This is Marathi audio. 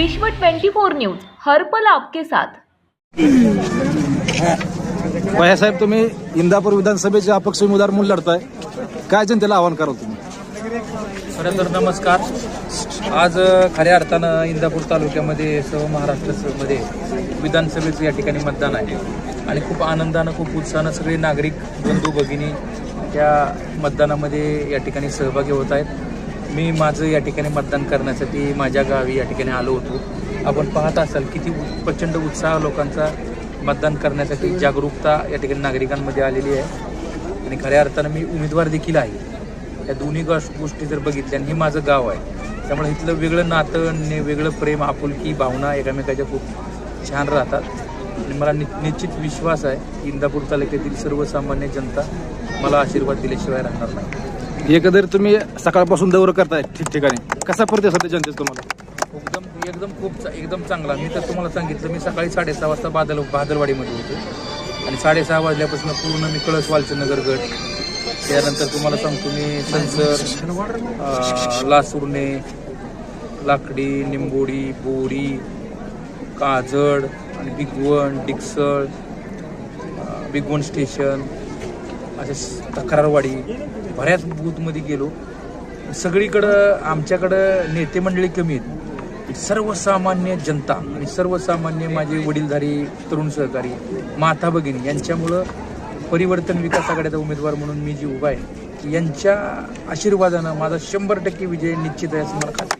विश्व 24 न्यूज हर पल आपके साथ. साहेब तुम्ही इंदापूर विधानसभेचे अपक्ष उमेदवार म्हणून लढताय. काय जनतेला आव्हान कराल तुम्ही? खरं तर नमस्कार. आज खऱ्या अर्थानं इंदापूर तालुक्यामध्ये सर्व महाराष्ट्रामध्ये विधानसभेचं या ठिकाणी मतदान आहे. आणि खूप आनंदानं खूप उत्साहानं सगळे नागरिक बंधू भगिनी त्या मतदानामध्ये या ठिकाणी सहभागी होत आहेत. मी माझं या ठिकाणी मतदान करण्यासाठी माझ्या गावी या ठिकाणी आलो होतो. आपण पाहत असाल किती प्रचंड उत्साह लोकांचा मतदान करण्यासाठी जागरूकता या ठिकाणी नागरिकांमध्ये आलेली आहे. आणि खऱ्या अर्थानं मी उमेदवार देखील आहे. या दोन्ही गोष्टी जर बघितल्या आणि हे माझं गाव आहे. त्यामुळे इथलं वेगळं नातं ने वेगळं प्रेम आपुलकी भावना एकामेकाच्या खूप छान राहतात. आणि मला नि निश्चित विश्वास आहे की इंदापूर तालुक्यातील सर्वसामान्य जनता मला आशीर्वाद दिल्याशिवाय राहणार नाही. एकंदर तुम्ही सकाळपासून दौर करताय ठिकठिकाणी. कसा प्रतिसाद आहे जनतेचा तुम्हाला? एकदम एकदम खूप चा- एकदम चांगला. मी तर तुम्हाला सांगितलं मी सकाळी साडेसहा वाजता बादल बादलवाडीमध्ये होतो. आणि साडेसहा वाजल्यापासून पूर्ण मी कळस वालचंदनगर गट. त्यानंतर तुम्हाला सांगतो मी संसर अं, लासुर्णे लाकडी निंबोडी बोरी काजळ आणि बिगवण डिक्सळ अं, बिगवण स्टेशन. असे तक्रारवाडी बऱ्याच बूथमध्ये गेलो. सगळीकडं आमच्याकडं नेते मंडळी कमी आहेत. सर्वसामान्य जनता आणि सर्वसामान्य माझे वडीलधारी तरुण सहकारी माता भगिनी यांच्यामुळं परिवर्तन विकास आघाड्याचा उमेदवार म्हणून मी जी उभा आहे यांच्या आशीर्वादानं माझा शंभर टक्के विजय निश्चित आहे असं मला खात्री